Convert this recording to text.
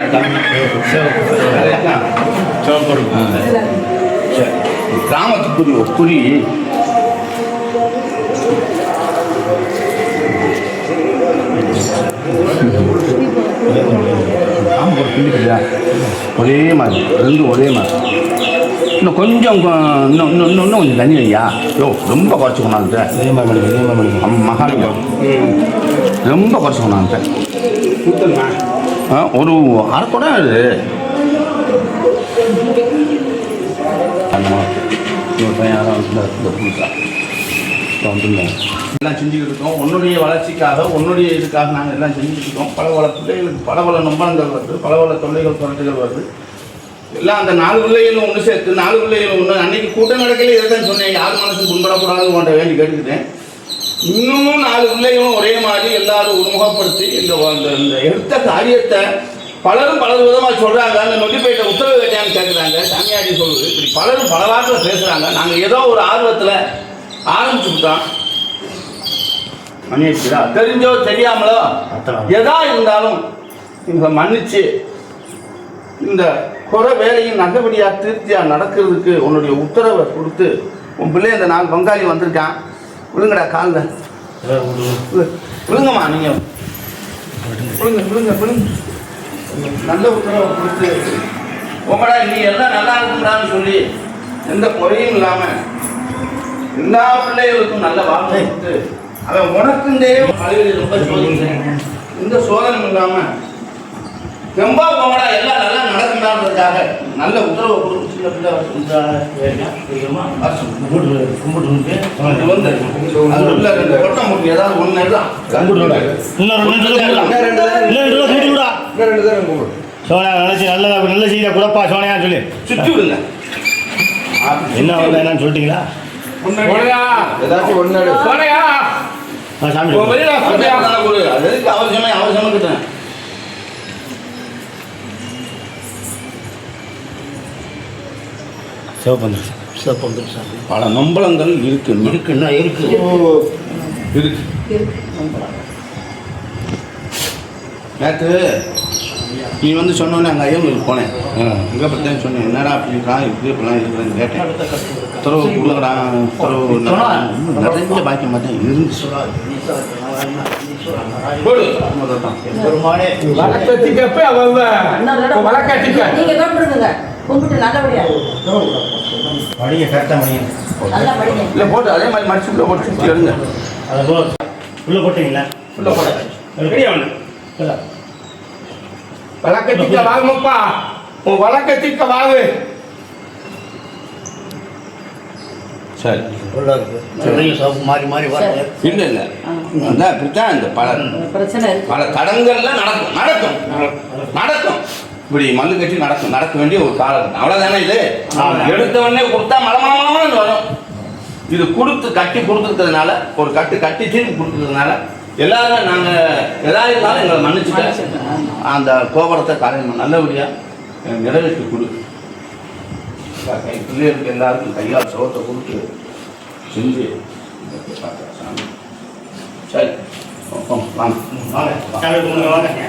கிராமத்துக்குரிய ஒரு குறி ஆமாம் ஒரு ஒரே மாதிரி ரெண்டும் ஒரே மாதிரி. இன்னும் கொஞ்சம் இன்னும் இன்னும் இன்னும் இன்னும் கொஞ்சம் தண்ணி ஐயா யோ ரொம்ப குறைச்சி ஆமாம், மகாலிங்கம். ரொம்ப குறைச்சி கொண்டாந்துட்டேன் ஆ ஒரு அரை குடம் இது எல்லாம் செஞ்சுக்கிட்டு இருக்கோம். உன்னுடைய வளர்ச்சிக்காக உன்னுடைய இதுக்காக நாங்கள் எல்லாம் செஞ்சுக்கிட்டு இருக்கோம். பல பல பிள்ளைகளுக்கு பல பல நம்பளங்கள் வருது பல பல தொல்லைகள் குறைச்சிகள் வருது. எல்லாம் அந்த நாலு பிள்ளைகளும் ஒன்று சேர்த்து நாலு பிள்ளைகளும் ஒன்று அன்னைக்கு கூட்டம் நடக்கல இதை தான் சொன்னேன். யார் மனசும் புண்படக்கூடாதுன்னு உன்ட்ட வேண்டி கேட்டுக்கிட்டேன். இன்னமும் நாலு பிள்ளைகளும் ஒரே மாதிரி எல்லாரும் உருமுகப்படுத்தி இந்த இந்த- இந்த எடுத்த காரியத்தை பலரும் பல விதமாக சொல்கிறாங்க அந்த நொடிப்பேட்டை உத்தரவு வேட்டியான்னு கேட்குறாங்க சாமியாடி சொல்லுது. இப்படி பலரும் பல வாரத்தில் பேசுகிறாங்க நாங்கள் ஏதோ ஒரு ஆர்வத்தில் ஆரம்பிச்சுக்கிட்டோம் மன்னிச்சுடா தெரிஞ்சோ தெரியாமலோ எதா இருந்தாலும் இதை மன்னிச்சு இந்த குறை வேலையும் நல்லபடியாக திருப்தியாக நடக்கிறதுக்கு உன்னுடைய உத்தரவை கொடுத்து உன் பிள்ளை இந்த நாலு பங்காளி வந்திருக்கான். விழுங்கடா காலில். விழுங்கம்மா நீங்கள் விழுங்க விழுங்க விழுங்க. நல்ல உத்தரவை கொடுத்து உங்களா நீ எல்லாம் நல்லா இருக்கும்டான்னு சொல்லி எந்த குறையும் இல்லாமல் எல்லா பிள்ளைகளுக்கும் நல்ல வாழ்க்கை கொடுத்து அவன் உனக்குண்டே பள்ளிகளில் ரொம்ப சோதிக்கிறேன். இந்த சோதனை இல்லாமல் ரொம்ப போங்கடா எல்லாம் நல்லா நடக்குதான்றதுக்காக நல்ல உத்தரவு கொடுத்து சின்ன பிள்ளை கும்பிட்டு கும்பிட்டு அது வந்து அது உள்ள ரெண்டு கொட்டை முடி ஏதாவது ஒன்று விடா. சோனியா நினைச்சு நல்லதா நல்ல செய்தியா குடப்பா சோனியா சொல்லி. சுற்றி விடுங்க என்ன என்னன்னு சொல்லிட்டீங்களா? ஏதாச்சும் ஒன்று ஆ, சாமி அவசியமே கிட்டேன். சிவப்பு வந்துருச்சு. சிவப்பு வந்துருச்சு பல நம்பளங்கள் இருக்கு. இருக்குன்னா இருக்கு. இருக்கு. நேற்று நீ வந்து சொன்னோன்னே அங்கே ஐயங்களுக்கு போனேன். இங்கே பற்றி சொன்னேன். என்னடா அப்படி இருக்கான் இப்படி இப்படிலாம் இருக்குதுன்னு கேட்டேன். உத்தரவு கொடுங்கடா உத்தரவு நிறைய பாக்கியம் பார்த்தேன். இருந்துச்சு. முதல்தான். வழக்கத்துக்கப்ப அவன் வழக்கத்துக்க. நீங்க தான் கும்பிட்டு நல்லபடியா படிங்க கரெக்டாக படிங்க. நல்லா படிங்க. இல்லை போட்டு அதே மாதிரி மடிச்சு உள்ள போட்டு சுற்றி எடுங்க அதை போ. உள்ளே போட்டீங்களா? உள்ள போட பெரிய ஒண்ணு வழக்கத்துக்க வாங்குப்பா உன் வழக்கத்துக்க வாங்கு. சரி. மாறி மாறி இல்லை இல்லை. அதான் இப்படித்தான் இந்த பல பல தடங்கள்லாம் நடக்கும். நடக்கும். நடக்கும். இப்படி மல்லு கட்டி நடக்கும் நடக்க வேண்டிய ஒரு காலம் அவ்வளோதானே இது? எடுத்த உடனே கொடுத்தா மலமலமலன்னு வரும். இது கொடுத்து கட்டி கொடுத்துருக்கிறதுனால ஒரு கட்டு கட்டி திருப்பி கொடுத்துருக்கிறதுனால எல்லாருமே நாங்கள் எதா இருந்தாலும் எங்களை மன்னிச்சுட்டு அந்த கோபுரத்தை காரியம் நல்லபடியாக நிறைவேற்றி கொடு. பிள்ளைகளுக்கு எல்லாருக்கும் கையால் சோத்தை கொடுத்து செஞ்சு சரி வாங்க. வாங்க.